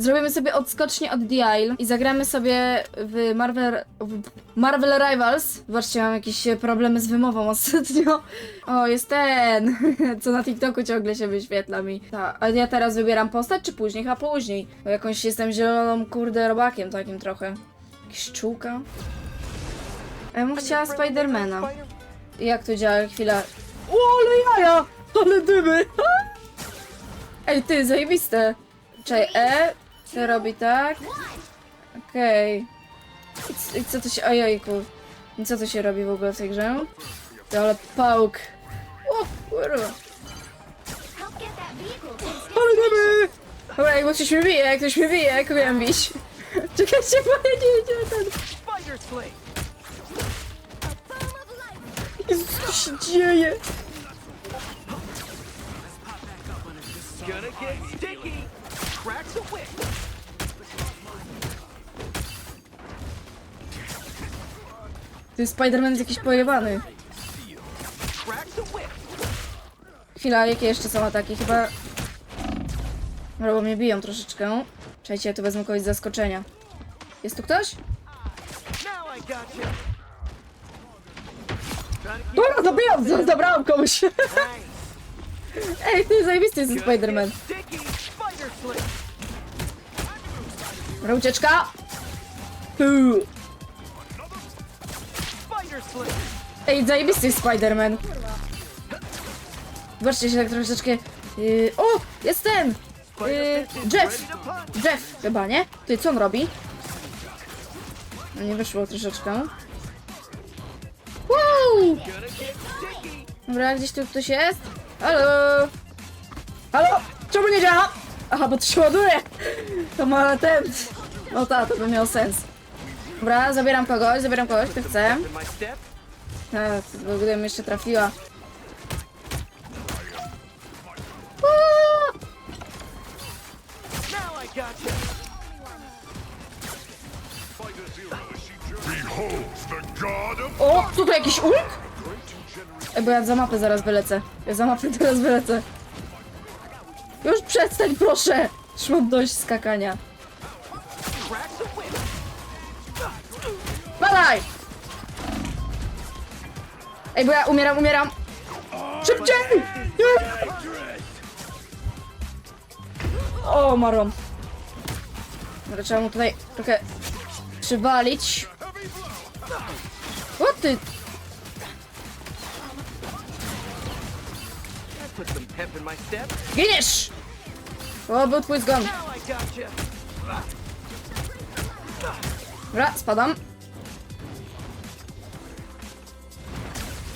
Zrobimy sobie odskocznie od The Isle i zagramy sobie w Marvel, w Marvel Rivals. Zobaczcie, mam jakieś problemy z wymową ostatnio. O, jest ten, co na TikToku ciągle się wyświetla mi. Ta, a ja teraz wybieram postać, czy później? Chyba później. Bo jakąś jestem zieloną, kurde, robakiem takim trochę. Jakiś czułka. Ja bym chciała Spidermana. Jak to działa? Chwila. O, ale jaja! Ale dymy! Ej, ty, zajebiste. Czekaj, E, to robi tak. Okej. I c- I co to się... Ojejku. I co to się robi w ogóle w tej grze? To ale pałk. O, kurwa. Dymy! Dobra, jak ktoś mnie bije, jak ktoś mnie bije, jak miałem bić. Czekajcie, bo ja nie wiedziałem ten... Jezus, co się dzieje? Gonna get sticky! Crack the whip! Ty Spider-Man jest jakiś pojebany. Chwila, jakie jeszcze są ataki? Chyba... Dobra, bo mnie biją troszeczkę. Czekajcie, ja tu wezmę kogoś z zaskoczenia. Jest tu ktoś? Dobra, zabijam! Zabrałam komuś! Ej, ty zajebisty jest ten Spider-Man. Dobra, ucieczka! Ej, zajebisty jest Spider-Man. Zobaczcie się tak troszeczkę... Yy, o! Jest ten! Yy, Jeff! Jeff chyba, nie? Ty, co on robi? No nie wyszło troszeczkę. Wow! Dobra, gdzieś tu ktoś jest? Halo? Halo? Czemu nie działa? Aha, bo to się ładuje! To ma ten... No tak, to by miał sens. Dobra, zabieram kogoś, zabieram kogoś, kto chce. Tak, gdybym jeszcze trafiła. O, tu tu jakiś ulk? Ej, bo ja za mapę zaraz wylecę. Ja za mapę teraz wylecę. Już przestań, proszę! Już mam dość skakania. Badaj! Ej, bo ja umieram, umieram! Szybciej! O, marom. Dobra, trzeba mu tutaj trochę przywalić. O ty! Giniesz! O, był twój zgon. Dobra, spadam.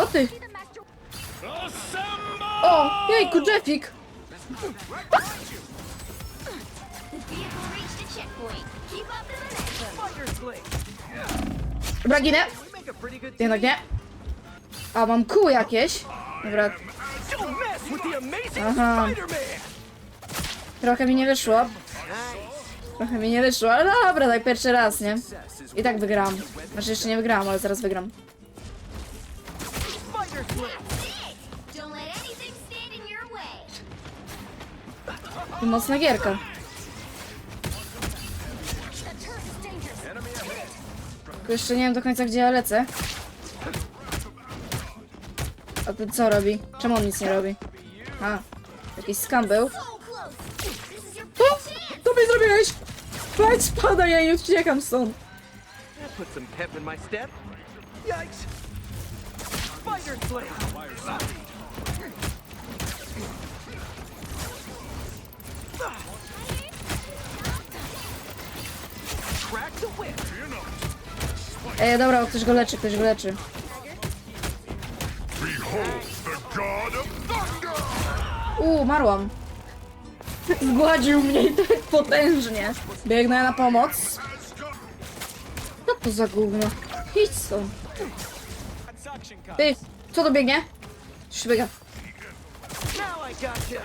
O ty! O, jejku, Jeffik! Dobra, ginę. Jednak nie. A, mam kół jakieś. Dobra, Aha. Trochę mi nie wyszło. Trochę mi nie wyszło, ale dobra, tak pierwszy raz, nie? I tak wygram. Znaczy jeszcze nie wygrałam, ale zaraz wygram. Mocna gierka. Tylko jeszcze nie wiem do końca, gdzie ja lecę. A ten co robi? Czemu on nic nie robi? A, jakiś skam był. O! Co mi zrobiłeś? Wejdź, spadaj, ja nie uciekam stąd. That put some pep in my step. Yikes! Spider Sling! Crack! Ej, dobra, ktoś go leczy, ktoś go leczy. behold marłam. Zgładził mnie i tak potężnie. Biegnę na pomoc. Co to za gówno? Idź stąd. Ty, co to biegnie? Coś biega. Got you!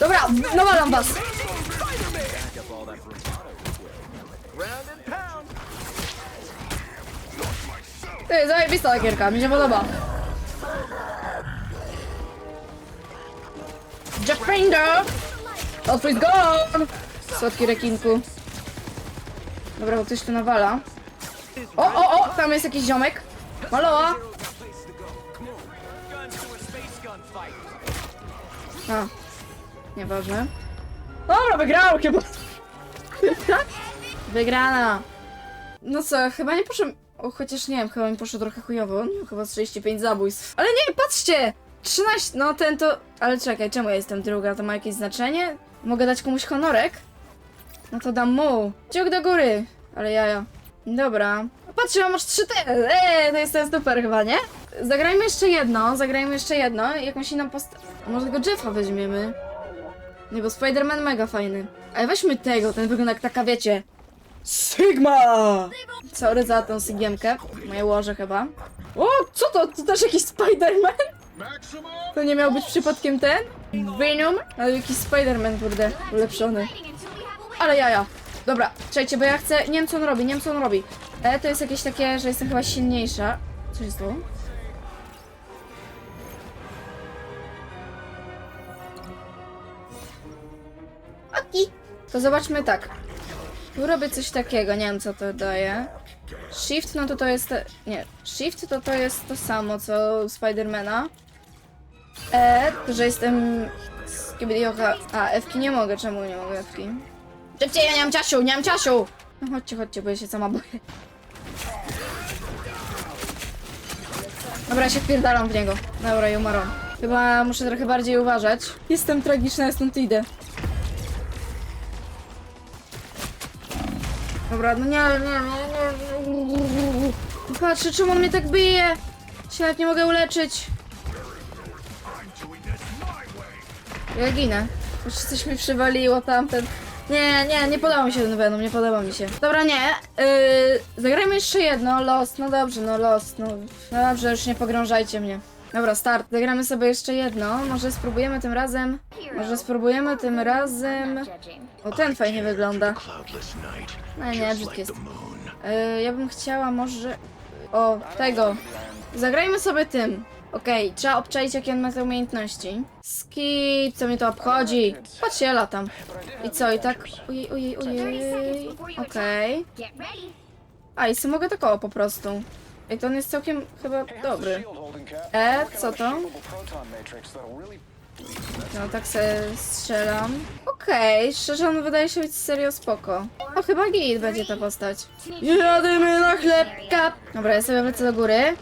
Dobra, nawalam was. Ty, zajebista ta gierka, mi się podoba. Defender! Otwórz gone! Słodki rekinku. Dobra, bo ktoś tu nawala. O, o, o! Tam jest jakiś ziomek. Maloła! A. Nieważne. Dobra, wygrał chyba. Wygrana. No co, chyba nie poszło... O, chociaż nie wiem, chyba mi poszło trochę chujowo. Chyba z 35 zabójstw. Ale nie, patrzcie! 13, no ten to... Ale czekaj, czemu ja jestem druga? To ma jakieś znaczenie? Mogę dać komuś honorek? No to dam mu. Ciąg do góry. Ale jaja. Dobra. Patrzcie, mam aż 3 te. Eee, to jest ten super chyba, nie? Zagrajmy jeszcze jedno, zagrajmy jeszcze jedno. Jakąś inną post... A może tego Jeffa weźmiemy? Nie, bo Spider-Man mega fajny. Ale weźmy tego, ten wygląda jak taka, wiecie... Sigma! Sorry za tą sygiemkę. Moje łoże chyba. O, co to? To też jakiś Spider-Man? To nie miał być przypadkiem ten? Venom? Ale jakiś Spider-Man, kurde, ulepszony. Ale jaja. Dobra, czekajcie, bo ja chcę... Nie wiem, co on robi, nie wiem, co on robi. E, to jest jakieś takie, że jestem chyba silniejsza. Co się stało? Oki. To zobaczmy tak. Tu robię coś takiego, nie wiem, co to daje. Shift, no to to jest... Nie, Shift to to jest to samo, co Spidermana. E, to, że jestem... Skibidiocha... A, F-ki nie mogę, czemu nie mogę F-ki? Szybciej, ja nie mam ciasiu, nie mam ciasiu! No chodźcie, chodźcie, bo ja się sama boję. Dobra, się wpierdalam w niego. Dobra, i umarłam. Chyba muszę trochę bardziej uważać. Jestem tragiczna, stąd idę. Dobra, no nie, nie, nie, nie. Patrzę, czemu on mnie tak bije. Się nie mogę uleczyć. Ja ginę. Już coś mi przywaliło tamten. Nie, nie, nie podoba mi się ten Venom, nie podoba mi się. Dobra, nie. Zagrajmy jeszcze jedno. Lost, no dobrze, no Lost. No, no dobrze, już nie pogrążajcie mnie. Dobra, start. Zagramy sobie jeszcze jedno. Może spróbujemy tym razem. Może spróbujemy tym razem. O, ten fajnie wygląda. No nie, brzydki jest. Yy, ja bym chciała może... O, tego. Zagrajmy sobie tym. Okej, trzeba obczaić jakie on ma te umiejętności. Skip, co mnie to obchodzi? Patrzcie, ja latam. I co, i tak... Ojej, ojej, ojej. Okej. Ready. A, i sobie mogę tak o, po prostu. I to on jest całkiem chyba dobry. E, co to? No tak se strzelam. Okej, szczerze on wydaje się być serio spoko. O, chyba git będzie ta postać. Jadymy na chlebka! Dobra, ja sobie wlecę do góry.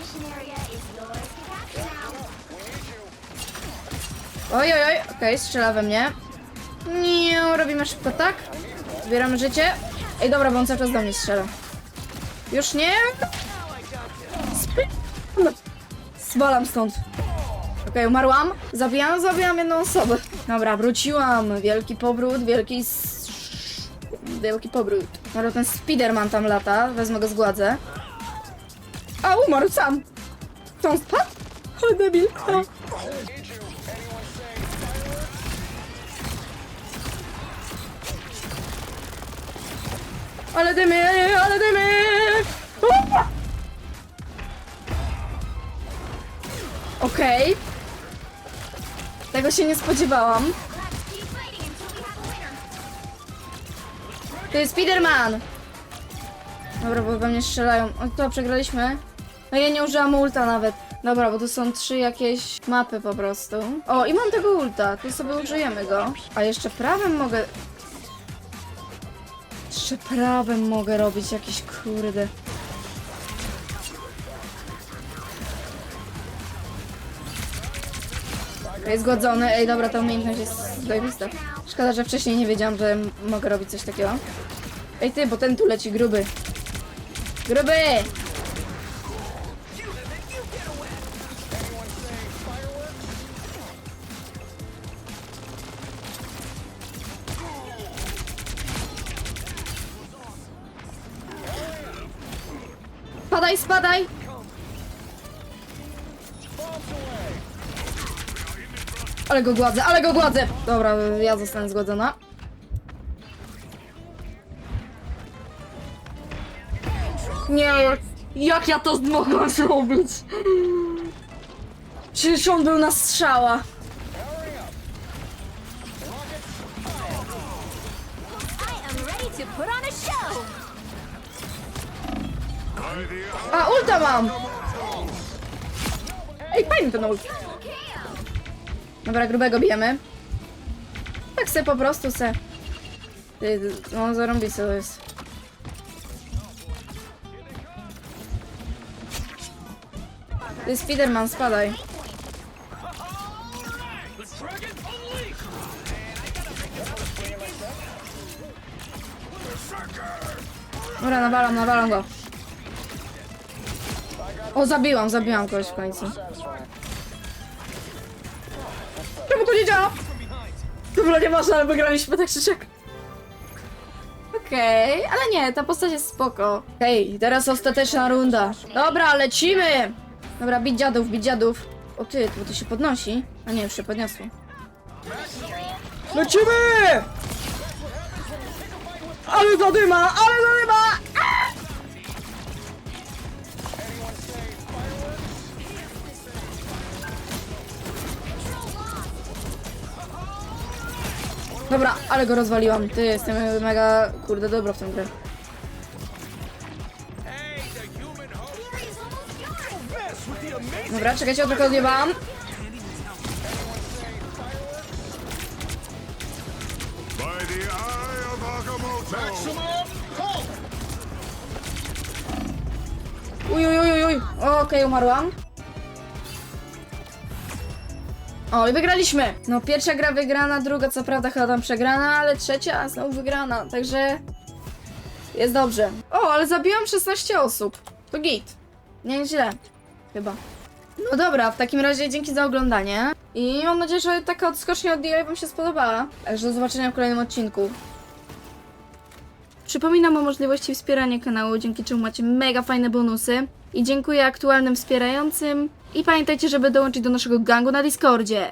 Looks like Oj, oj, oj, okej, strzela we mnie. Nie, robimy szybko tak. Zbieramy życie. Ej, dobra, bo on cały czas do mnie strzela. Już nie? Zwalam stąd. Okej, umarłam. Zabijam, zabijam jedną osobę. Dobra, wróciłam. Wielki powrót, wielki... Wielki powrót. Dobra, ten Spiderman tam lata. Wezmę go zgładzę. A, umarł sam. Co on spadł? Debil. Ale dymy, ale dymy! Okej. Tego się nie spodziewałam. To jest Spiderman! Dobra, bo we mnie strzelają. O, to przegraliśmy. No ja nie użyłam ulta nawet. Dobra, bo tu są trzy jakieś mapy po prostu. O, i mam tego ulta. Tu sobie użyjemy go. A jeszcze prawem mogę... Prawem mogę robić jakieś kurde. Jest zgodzony. Ej, dobra, ta umiejętność jest zajebista. Szkoda, że wcześniej nie wiedziałam, że mogę robić coś takiego. Ej ty, bo ten tu leci gruby. Gruby! Spadaj, spadaj! Ale go gładzę, ale go gładzę! Dobra, ja zostanę zgodzona. Nie, jak ja to mogłam zrobić? Przecież on był na strzała. I am ready to put on a show. A, ulta mam! Ej, fajny ten ult. Dobra, grubego bijemy. Tak se po prostu se. Ty, No, zarąbiste to jest. Ty, Spiderman, spadaj. Dobra, nawalam, nawalam go. O, zabiłam, zabiłam kogoś w końcu. Czemu to nie działa? Dobra, nie można, ale wygraliśmy tak czy siak. Okej, ale nie, ta postać jest spoko. Okej, teraz ostateczna runda. Dobra, lecimy! Dobra, bić dziadów, bić dziadów. O ty, bo to się podnosi. A nie, już się podniosło. Lecimy! Ale zadyma, ale zadyma! Dobra, ale go rozwaliłam. Ty, jestem mega, kurde, dobro w tę grę. Dobra, czekajcie, tylko odjebałam. Uj, uj, uj, uj. Okej, umarłam. O, i wygraliśmy! No, pierwsza gra wygrana, druga co prawda chyba tam przegrana, ale trzecia znowu wygrana, także jest dobrze. O, ale zabiłam 16 osób. To git. Nie źle. Chyba. No dobra, w takim razie dzięki za oglądanie. I mam nadzieję, że taka odskocznia od DIY wam się spodobała. Także do zobaczenia w kolejnym odcinku. Przypominam o możliwości wspierania kanału, dzięki czemu macie mega fajne bonusy. I dziękuję aktualnym wspierającym. I pamiętajcie, żeby dołączyć do naszego gangu na Discordzie.